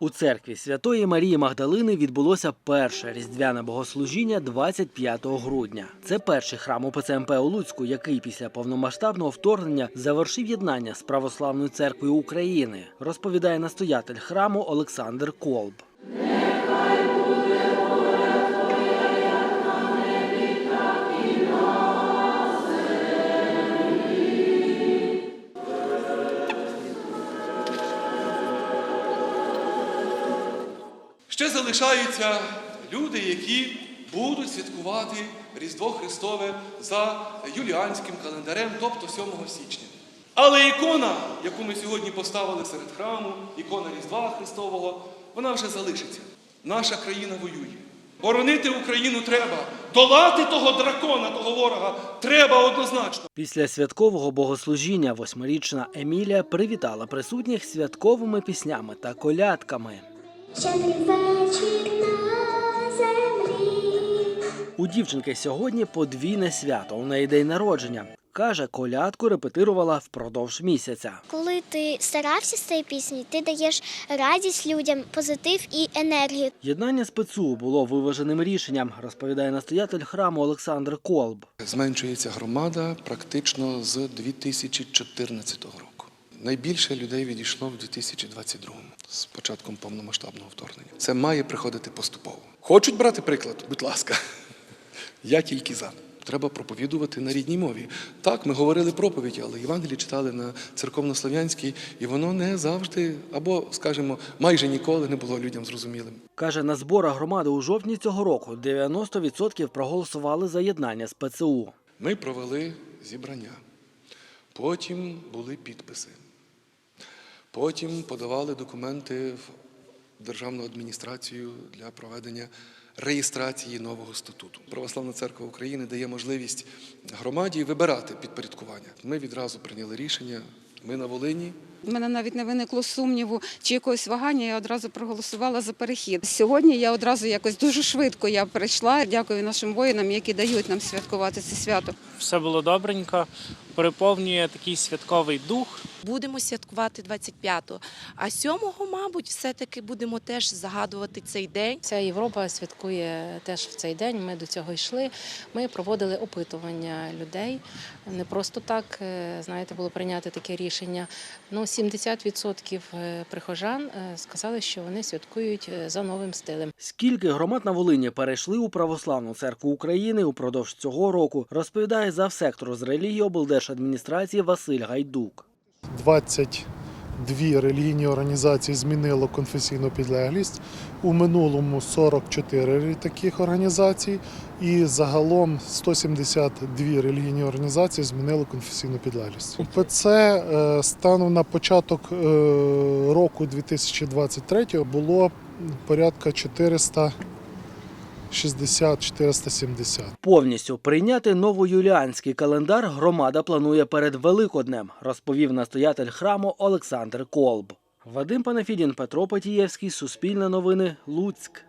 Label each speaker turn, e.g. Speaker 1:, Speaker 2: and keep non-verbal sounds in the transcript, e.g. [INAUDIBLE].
Speaker 1: У церкві Святої Марії Магдалини відбулося перше різдвяне богослужіння 25 грудня. Це перший храм УПЦ у Луцьку, який після повномасштабного вторгнення завершив єднання з Православною церквою України, розповідає настоятель храму Олександр Колб.
Speaker 2: Ще залишаються люди, які будуть святкувати Різдво Христове за юліанським календарем, тобто 7 січня. Але ікона, яку ми сьогодні поставили серед храму, ікона Різдва Христового, вона вже залишиться. Наша країна воює. Боронити Україну треба. Долати того дракона, того ворога треба однозначно.
Speaker 1: Після святкового богослужіння восьмирічна Емілія привітала присутніх святковими піснями та колядками. У дівчинки сьогодні подвійне свято. У неї день народження. Каже, колядку репетирувала впродовж місяця.
Speaker 3: Коли ти старався з цією піснею, ти даєш радість людям, позитив і енергію.
Speaker 1: Єднання з ПЦУ було виваженим рішенням, розповідає настоятель храму Олександр Колб.
Speaker 2: Зменшується громада практично з 2014 року. Найбільше людей відійшло в 2022 з початком повномасштабного вторгнення. Це має приходити поступово. Хочуть брати приклад? Будь ласка. [LAUGHS] Я тільки за. Треба проповідувати на рідній мові. Так, ми говорили проповіді, але Євангелії читали на церковнослов'янській, і воно не завжди, або, скажімо, майже ніколи не було людям зрозумілим.
Speaker 1: Каже, на зборах громади у жовтні цього року 90% проголосували за єднання з ПЦУ.
Speaker 2: Ми провели зібрання, потім були підписи, потім подавали документи в Державну адміністрацію для проведення реєстрації нового статуту. Православна церква України дає можливість громаді вибирати підпорядкування. Ми відразу прийняли рішення. Ми на Волині.
Speaker 4: У мене навіть не виникло сумніву чи якогось вагання. Я одразу проголосувала за перехід. Сьогодні я одразу якось дуже швидко я перейшла. Дякую нашим воїнам, які дають нам святкувати це свято.
Speaker 5: все було добренько, переповнює такий святковий дух.
Speaker 6: Будемо святкувати 25-го. А 7-го, мабуть, все-таки будемо теж загадувати цей день.
Speaker 7: Вся Європа святкує теж в цей день. Ми до цього йшли. Ми проводили опитування людей. Не просто так, е, знаєте, було прийняти таке рішення. Ну, 70% прихожан е, сказали, що вони святкують е, за новим стилем.
Speaker 1: Скільки громад на Волині перейшли у Православну церкву України упродовж цього року, розповідає завсектор з релігії облдержадміністрації Василь Гайдук.
Speaker 8: 22 релігійні організації змінило конфесійну підлеглість. У минулому 44 таких організацій, і загалом 172 релігійні організації змінили конфесійну підлеглість. УПЦ е, станом на початок е, року 2023 було порядка 460-470.
Speaker 1: Повністю прийняти новоюліанський календар громада планує перед Великоднем, розповів настоятель храму Олександр Колб. Вадим Панафідін, Петро Потієвський, Суспільне новини, Луцьк.